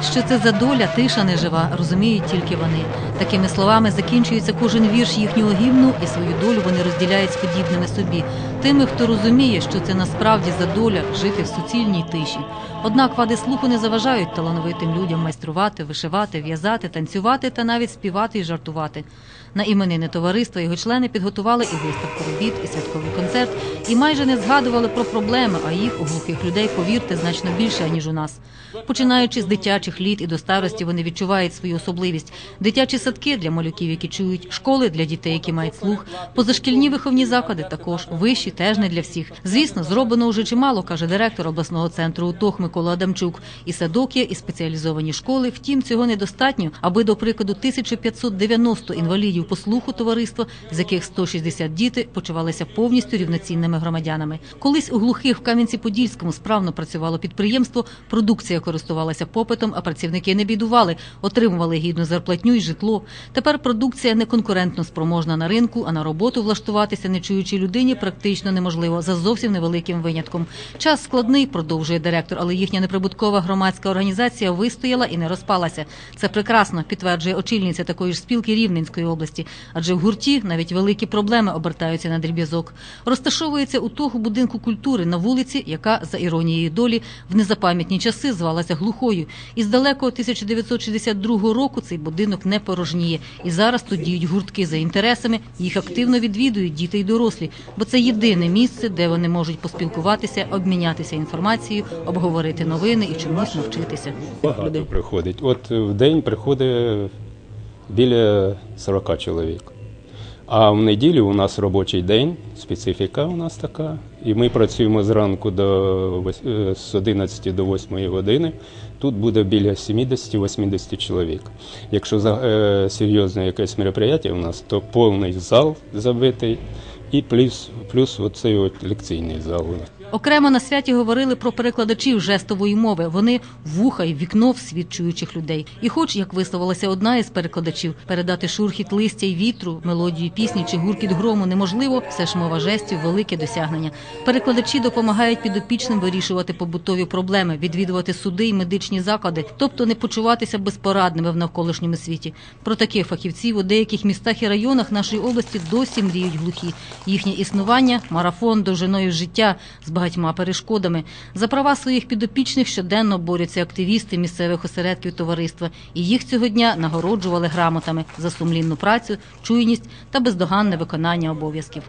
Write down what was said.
Що це за доля, тиша нежива, розуміють тільки вони. Такими словами закінчується кожен вірш їхнього гімну, і свою долю вони розділяють з подібними собі, тими, хто розуміє, що це насправді за доля жити в суцільній тиші. Однак вади слуху не заважають талановитим людям майструвати, вишивати, в'язати, танцювати та навіть співати і жартувати. На іменини товариства його члени підготували і виставку робіт, і святковий концерт, і майже не згадували про проблеми, а їх у глухих людей, повірте, значно більше ніж у нас. Починаючи з дитячих літ і до старості, вони відчувають свою особливість. Дитячі садки для малюків, які чують, школи для дітей, які мають слух, позашкільні виховні заклади також вищі, теж не для всіх. Звісно, зроблено уже чимало, каже директор обласного центру УТОХ Микола Адамчук. І садок є, і спеціалізовані школи. Втім, цього недостатньо, аби до прикладу 1590 інвалідів по слуху товариства, з яких 160 діти почувалися повністю рівноцінними громадянами. Колись у глухих в Кам'янці-Подільському справно працювало підприємство. Продукція користувалася попитом, а працівники не бідували, отримували гідну зарплатню і житло. Тепер продукція не конкурентно спроможна на ринку, а на роботу влаштуватися не чуючій людині практично неможливо за зовсім невеликим винятком. Час складний, продовжує директор, але їхня неприбуткова громадська організація вистояла і не розпалася. Це прекрасно, підтверджує очільниця такої ж спілки Рівненської області. Адже в гурті навіть великі проблеми обертаються на дріб'язок. Розташовується у того будинку культури на вулиці, яка за іронією долі в незапам'ятні часи звалася глухою. І з далекого 1962 року цей будинок не порожніє. І зараз тут діють гуртки за інтересами. Їх активно відвідують діти й дорослі, бо це єдине місце, де вони можуть поспілкуватися, обмінятися інформацією, обговорити новини і чомусь навчитися. Багато приходить. От в день приходить біля 40 чоловік. А в неділю у нас робочий день, специфіка у нас така. І ми працюємо зранку до е, з 11 до 8 години. Тут буде біля 70-80 чоловік. Якщо е, серйозне якесь мероприятие у нас, то повний зал забитий і плюс, плюс оцей от лекційний зал. Окремо на святі говорили про перекладачів жестової мови. Вони вуха й вікно в світ чуючих людей. І, хоч як висловилася одна із перекладачів, передати шурхіт листя й вітру, мелодію пісні чи гуркіт грому неможливо, все ж мова жестів велике досягнення. Перекладачі допомагають підопічним вирішувати побутові проблеми, відвідувати суди й медичні заклади, тобто не почуватися безпорадними в навколишньому світі. Про таких фахівців у деяких містах і районах нашої області досі мріють глухі. Їхнє існування марафон довжиною життя з багатьма перешкодами. За права своїх підопічних щоденно борються активісти місцевих осередків товариства, і їх цього дня нагороджували грамотами за сумлінну працю, чуйність та бездоганне виконання обов'язків.